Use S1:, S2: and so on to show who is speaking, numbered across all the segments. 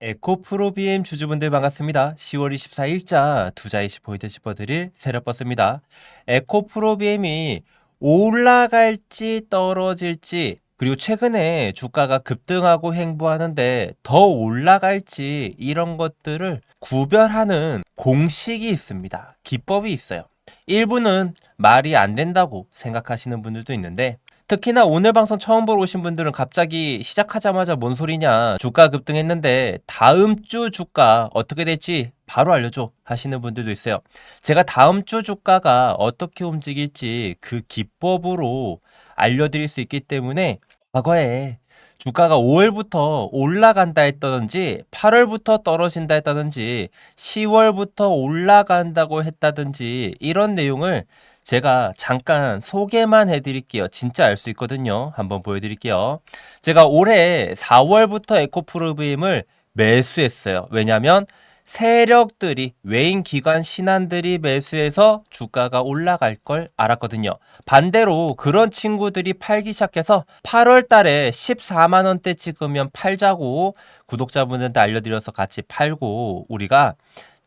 S1: 에코프로비엠 주주분들 반갑습니다. 10월 24일자 투자이시 포인트 짚어드릴 세력버스입니다. 에코프로비엠이 올라갈지 떨어질지 그리고 최근에 주가가 급등하고 행보하는데 더 올라갈지 이런 것들을 구별하는 공식이 있습니다. 기법이 있어요. 일부는 말이 안 된다고 생각하시는 분들도 있는데 특히나 오늘 방송 처음 보러 오신 분들은 갑자기 시작하자마자 뭔 소리냐 주가 급등했는데 다음 주 주가 어떻게 될지 바로 알려줘 하시는 분들도 있어요. 제가 다음 주 주가가 어떻게 움직일지 그 기법으로 알려드릴 수 있기 때문에 과거에 주가가 5월부터 올라간다 했다든지 8월부터 떨어진다 했다든지 10월부터 올라간다고 했다든지 이런 내용을 제가 잠깐 소개만 해드릴게요. 진짜 알 수 있거든요. 한번 보여드릴게요. 제가 올해 4월부터 에코프로비엠을 매수했어요. 왜냐하면 세력들이 외인 기관 신한들이 매수해서 주가가 올라갈 걸 알았거든요. 반대로 그런 친구들이 팔기 시작해서 8월 달에 14만 원대 찍으면 팔자고 구독자분들한테 알려드려서 같이 팔고 우리가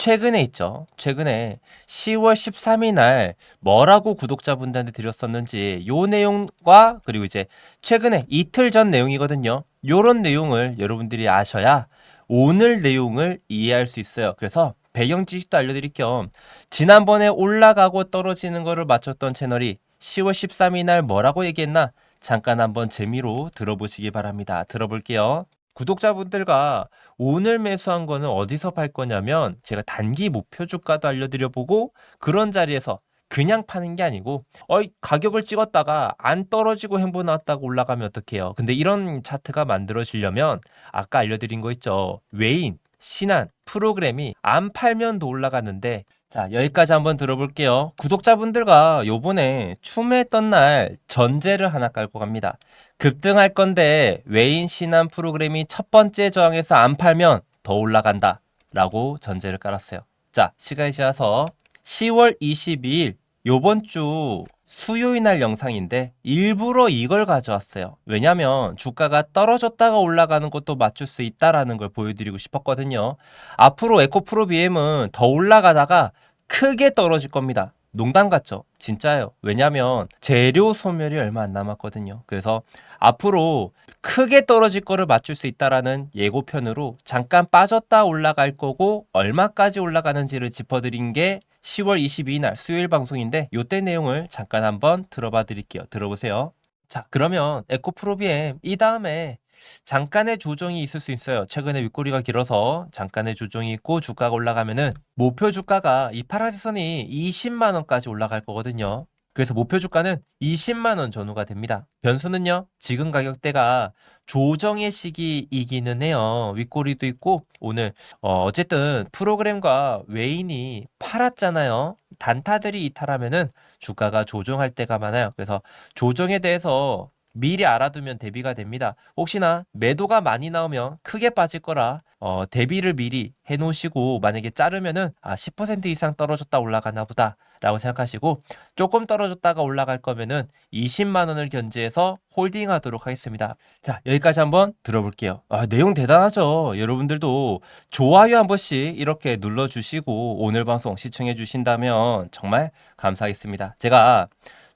S1: 최근에 있죠. 최근에 10월 13일 날 뭐라고 구독자분들한테 드렸었는지 요 내용과 그리고 이제 최근에 이틀 전 내용이거든요. 요런 내용을 여러분들이 아셔야 오늘 내용을 이해할 수 있어요. 그래서 배경 지식도 알려드릴 겸 지난번에 올라가고 떨어지는 거를 맞췄던 채널이 10월 13일 날 뭐라고 얘기했나 잠깐 한번 재미로 들어보시기 바랍니다. 들어볼게요. 구독자분들과 오늘 매수한 거는 어디서 팔 거냐면 제가 단기 목표 주가도 알려드려 보고 그런 자리에서 그냥 파는 게 아니고 어이 가격을 찍었다가 안 떨어지고 행보 나왔다고 올라가면 어떡해요? 근데 이런 차트가 만들어지려면 아까 알려드린 거 있죠? 외인 신한 프로그램이 안 팔면 더 올라가는데 자 여기까지 한번 들어볼게요. 구독자분들과 요번에 추매했던 날 전제를 하나 깔고 갑니다. 급등할 건데 외인 신한 프로그램이 첫 번째 저항에서 안 팔면 더 올라간다 라고 전제를 깔았어요. 자 시간이 지나서 10월 22일 요번 주 수요일 날 영상인데 일부러 이걸 가져왔어요. 왜냐면 주가가 떨어졌다가 올라가는 것도 맞출 수 있다라는 걸 보여드리고 싶었거든요. 앞으로 에코프로 BM은 더 올라가다가 크게 떨어질 겁니다. 농담 같죠? 진짜예요. 왜냐면 재료 소멸이 얼마 안 남았거든요. 그래서 앞으로 크게 떨어질 거를 맞출 수 있다라는 예고편으로 잠깐 빠졌다 올라갈 거고 얼마까지 올라가는지를 짚어드린 게 10월 22일 날 수요일 방송인데 요때 내용을 잠깐 한번 들어봐 드릴게요. 들어보세요. 자, 그러면 에코프로비엠 이 다음에 잠깐의 조정이 있을 수 있어요. 최근에 윗꼬리가 길어서 잠깐의 조정이 있고 주가가 올라가면은 목표 주가가 이 파란색 선이 20만 원까지 올라갈 거거든요. 그래서 목표 주가는 20만 원 전후가 됩니다. 변수는요. 지금 가격대가 조정의 시기이기는 해요. 윗꼬리도 있고 오늘 어, 어쨌든 프로그램과 외인이 팔았잖아요. 단타들이 이탈하면은 주가가 조정할 때가 많아요. 그래서 조정에 대해서 미리 알아두면 대비가 됩니다. 혹시나 매도가 많이 나오면 크게 빠질 거라 어, 대비를 미리 해놓으시고 만약에 자르면은 아, 10% 이상 떨어졌다 올라가나 보다 라고 생각하시고 조금 떨어졌다가 올라갈 거면은 20만 원을 견제해서 홀딩 하도록 하겠습니다. 자, 여기까지 한번 들어볼게요. 아, 내용 대단하죠. 여러분들도 좋아요 한 번씩 이렇게 눌러주시고 오늘 방송 시청해 주신다면 정말 감사하겠습니다. 제가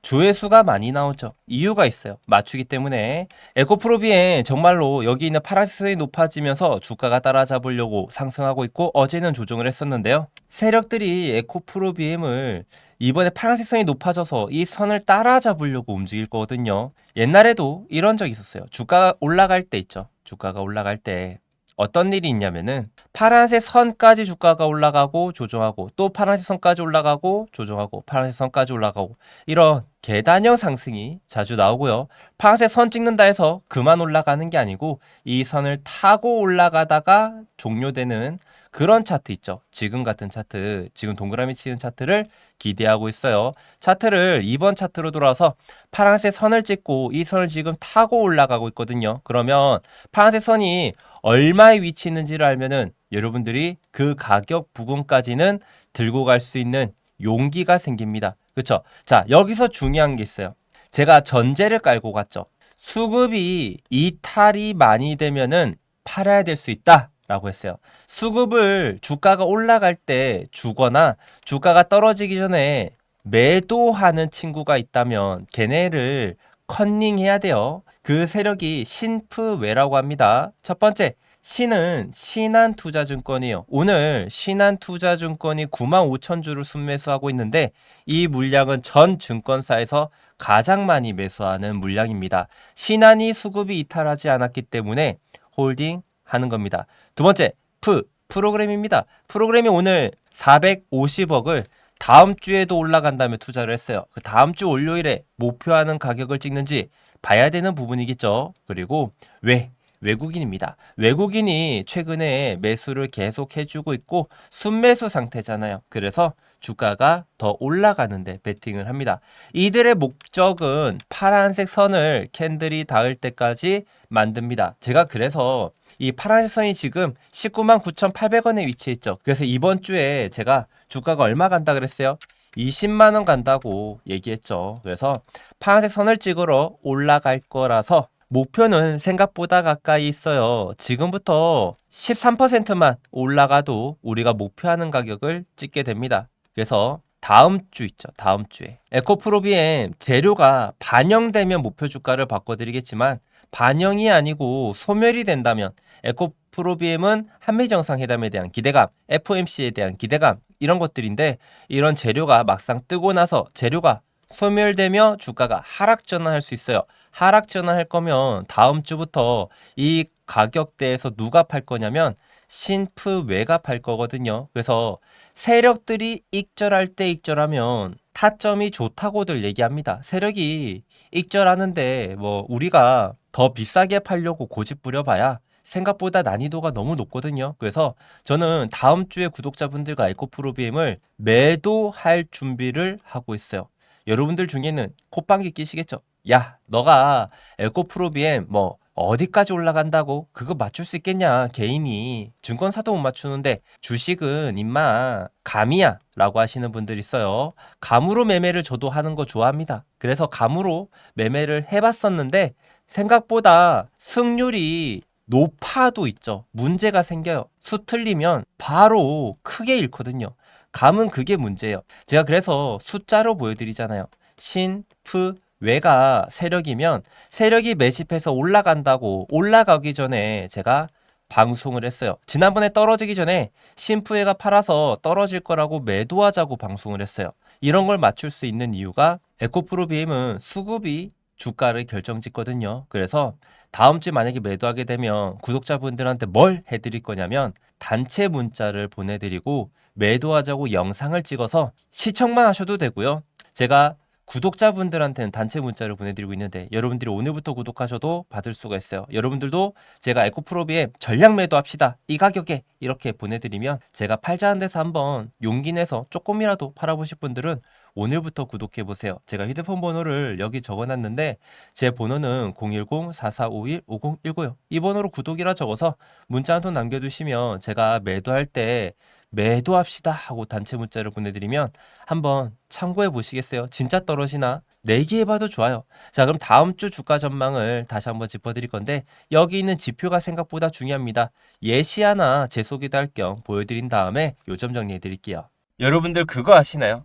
S1: 조회수가 많이 나오죠. 이유가 있어요. 맞추기 때문에 에코프로비엔 정말로 여기 있는 파란색이 높아지면서 주가가 따라잡으려고 상승하고 있고 어제는 조정을 했었는데요. 세력들이 에코프로비엠을 이번에 파란색 선이 높아져서 이 선을 따라잡으려고 움직일 거거든요. 옛날에도 이런 적이 있었어요. 주가가 올라갈 때 있죠. 주가가 올라갈 때 어떤 일이 있냐면은 파란색 선까지 주가가 올라가고 조정하고 또 파란색 선까지 올라가고 조정하고 파란색 선까지 올라가고 이런 계단형 상승이 자주 나오고요. 파란색 선 찍는다 해서 그만 올라가는 게 아니고 이 선을 타고 올라가다가 종료되는 그런 차트 있죠. 지금 같은 차트, 지금 동그라미 치는 차트를 기대하고 있어요. 차트를 이번 차트로 돌아서 파란색 선을 찍고 이 선을 지금 타고 올라가고 있거든요. 그러면 파란색 선이 얼마에 위치 있는지를 알면은 여러분들이 그 가격 부분까지는 들고 갈 수 있는 용기가 생깁니다. 그렇죠? 자, 여기서 중요한 게 있어요. 제가 전제를 깔고 갔죠. 수급이 이탈이 많이 되면은 팔아야 될 수 있다. 라고 했어요. 수급을 주가가 올라갈 때 주거나 주가가 떨어지기 전에 매도하는 친구가 있다면 걔네를 컨닝해야 돼요. 그 세력이 신프웨라고 합니다. 첫 번째, 신은 신한투자증권이에요. 오늘 신한투자증권이 9만 5천 주를 순매수하고 있는데 이 물량은 전 증권사에서 가장 많이 매수하는 물량입니다. 신한이 수급이 이탈하지 않았기 때문에 홀딩 하는 겁니다. 두 번째, 프 프로그램입니다. 프로그램이 오늘 450억을 다음 주에도 올라간다며 투자를 했어요. 그 다음 주 월요일에 목표하는 가격을 찍는지 봐야 되는 부분이겠죠. 그리고 왜 외국인입니다. 외국인이 최근에 매수를 계속 해주고 있고 순매수 상태잖아요. 그래서 주가가 더 올라가는데 베팅을 합니다. 이들의 목적은 파란색 선을 캔들이 닿을 때까지 만듭니다. 제가 그래서 이 파란색 선이 지금 19만 9,800원에 위치해 있죠. 그래서 이번 주에 제가 주가가 얼마 간다 그랬어요? 20만 원 간다고 얘기했죠. 그래서 파란색 선을 찍으러 올라갈 거라서 목표는 생각보다 가까이 있어요. 지금부터 13%만 올라가도 우리가 목표하는 가격을 찍게 됩니다. 그래서 다음 주 있죠. 다음 주에 에코프로비엠 재료가 반영되면 목표 주가를 바꿔드리겠지만 반영이 아니고 소멸이 된다면 에코프로비엠은 한미 정상회담에 대한 기대감, FOMC에 대한 기대감 이런 것들인데 이런 재료가 막상 뜨고 나서 재료가 소멸되며 주가가 하락 전환할 수 있어요. 하락 전환할 거면 다음 주부터 이 가격대에서 누가 팔 거냐면 신프웨가 팔 거거든요. 그래서 세력들이 익절할 때 익절하면 타점이 좋다고들 얘기합니다. 세력이 익절하는데 뭐 우리가 더 비싸게 팔려고 고집 부려봐야 생각보다 난이도가 너무 높거든요. 그래서 저는 다음 주에 구독자분들과 에코 프로비엠을 매도할 준비를 하고 있어요. 여러분들 중에는 콧방귀 끼시겠죠? 야, 너가 에코 프로비엠 뭐 어디까지 올라간다고 그거 맞출 수 있겠냐 개인이 증권사도 못 맞추는데 주식은 임마 감이야 라고 하시는 분들 있어요 감으로 매매를 저도 하는 거 좋아합니다 그래서 감으로 매매를 해봤었는데 생각보다 승률이 높아도 있죠. 문제가 생겨요. 수 틀리면 바로 크게 잃거든요. 감은 그게 문제예요. 제가 그래서 숫자로 보여드리잖아요. 신 프 외가 세력이면 세력이 매집해서 올라간다고 올라가기 전에 제가 방송을 했어요. 지난번에 떨어지기 전에 심프웨가 팔아서 떨어질 거라고 매도하자고 방송을 했어요. 이런 걸 맞출 수 있는 이유가 에코프로비엠은 수급이 주가를 결정짓거든요. 그래서 다음 주에 만약에 매도하게 되면 구독자분들한테 뭘 해드릴 거냐면 단체 문자를 보내드리고 매도하자고 영상을 찍어서 시청만 하셔도 되고요. 제가 구독자분들한테는 단체 문자를 보내드리고 있는데 여러분들이 오늘부터 구독하셔도 받을 수가 있어요. 여러분들도 제가 에코프로비에 전략 매도합시다. 이 가격에 이렇게 보내드리면 제가 팔자한 데서 한번 용기 내서 조금이라도 팔아보실 분들은 오늘부터 구독해 보세요. 제가 휴대폰 번호를 여기 적어놨는데 제 번호는 010-4451-5019요. 이 번호로 구독이라 적어서 문자 한 통 남겨두시면 제가 매도할 때 매도합시다 하고 단체 문자를 보내드리면 한번 참고해 보시겠어요? 진짜 떨어지나? 내기해봐도 좋아요. 자, 그럼 다음 주 주가 전망을 다시 한번 짚어드릴 건데 여기 있는 지표가 생각보다 중요합니다. 예시 하나 제 소개도 할 겸 보여드린 다음에 요점 정리해 드릴게요. 여러분들 그거 아시나요?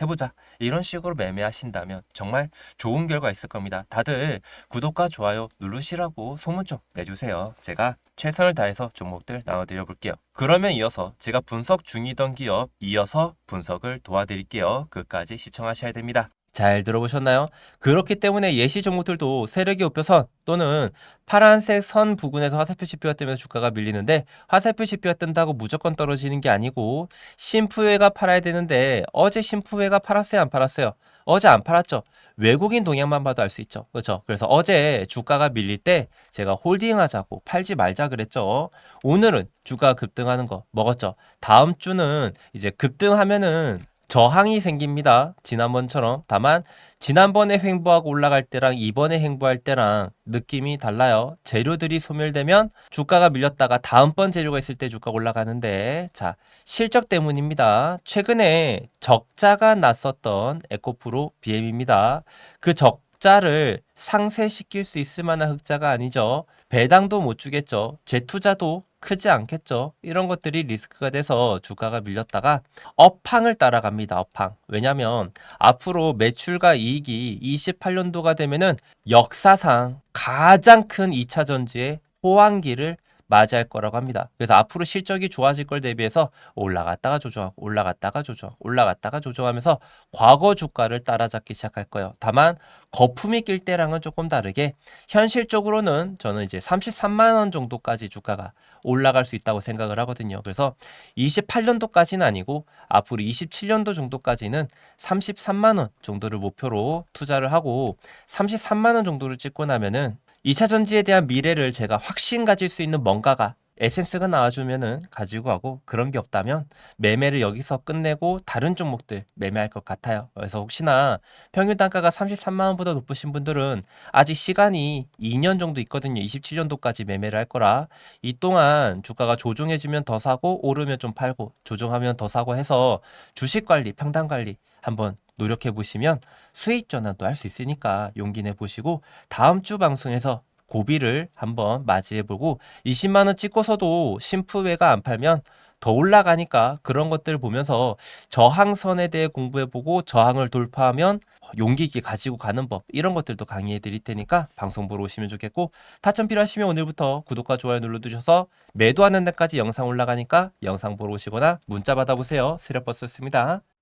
S1: 해보자. 이런 식으로 매매하신다면 정말 좋은 결과 있을 겁니다. 다들 구독과 좋아요 누르시라고 소문 좀 내주세요. 제가 최선을 다해서 종목들 나눠드려 볼게요. 그러면 이어서 제가 분석 중이던 기업 이어서 분석을 도와드릴게요. 끝까지 시청하셔야 됩니다. 잘 들어보셨나요? 그렇기 때문에 예시 종목들도 세력이 옵혀선 또는 파란색 선 부근에서 화살표 지표가 뜨면서 주가가 밀리는데 화살표 지표가 뜬다고 무조건 떨어지는 게 아니고 심프웨가 팔아야 되는데 어제 심프웨가 팔았어요 안 팔았어요? 어제 안 팔았죠. 외국인 동향만 봐도 알 수 있죠. 그렇죠? 그래서 어제 주가가 밀릴 때 제가 홀딩하자고 팔지 말자 그랬죠. 오늘은 주가 급등하는 거 먹었죠. 다음 주는 이제 급등하면은 저항이 생깁니다. 지난번처럼. 다만 지난번에 횡보하고 올라갈 때랑 이번에 횡보할 때랑 느낌이 달라요. 재료들이 소멸되면 주가가 밀렸다가 다음번 재료가 있을 때 주가가 올라가는데 자, 실적 때문입니다. 최근에 적자가 났었던 에코프로 BM입니다. 그 적자를 상쇄시킬 수 있을 만한 흑자가 아니죠. 배당도 못 주겠죠. 재투자도 크지 않겠죠. 이런 것들이 리스크가 돼서 주가가 밀렸다가 업황을 따라갑니다. 업황. 왜냐면 앞으로 매출과 이익이 28년도가 되면은 역사상 가장 큰 2차 전지의 호황기를 맞이할 거라고 합니다. 그래서 앞으로 실적이 좋아질 걸 대비해서 올라갔다가 조정하고 올라갔다가 조정, 올라갔다가 조정하면서 과거 주가를 따라잡기 시작할 거예요. 다만 거품이 낄 때랑은 조금 다르게 현실적으로는 저는 이제 33만 원 정도까지 주가가 올라갈 수 있다고 생각을 하거든요. 그래서 28년도까지는 아니고 앞으로 27년도 정도까지는 33만 원 정도를 목표로 투자를 하고 33만 원 정도를 찍고 나면은 2차 전지에 대한 미래를 제가 확신 가질 수 있는 뭔가가 에센스가 나와주면은 가지고 가고 그런 게 없다면 매매를 여기서 끝내고 다른 종목들 매매할 것 같아요. 그래서 혹시나 평균 단가가 33만 원보다 높으신 분들은 아직 시간이 2년 정도 있거든요. 27년도까지 매매를 할 거라 이 동안 주가가 조정해지면 더 사고 오르면 좀 팔고 조정하면 더 사고 해서 주식 관리, 평단 관리 한번 노력해 보시면 수익 전환도 할수 있으니까 용기 내 보시고 다음 주 방송에서 고비를 한번 맞이해 보고 20만 원 찍고서도 심프웨가 안 팔면 더 올라가니까 그런 것들 보면서 저항선에 대해 공부해 보고 저항을 돌파하면 용기 있게 가지고 가는 법 이런 것들도 강의해 드릴 테니까 방송 보러 오시면 좋겠고 타점 필요하시면 오늘부터 구독과 좋아요 눌러 주셔서 매도하는 날까지 영상 올라가니까 영상 보러 오시거나 문자 받아보세요. 스레버스였습니다.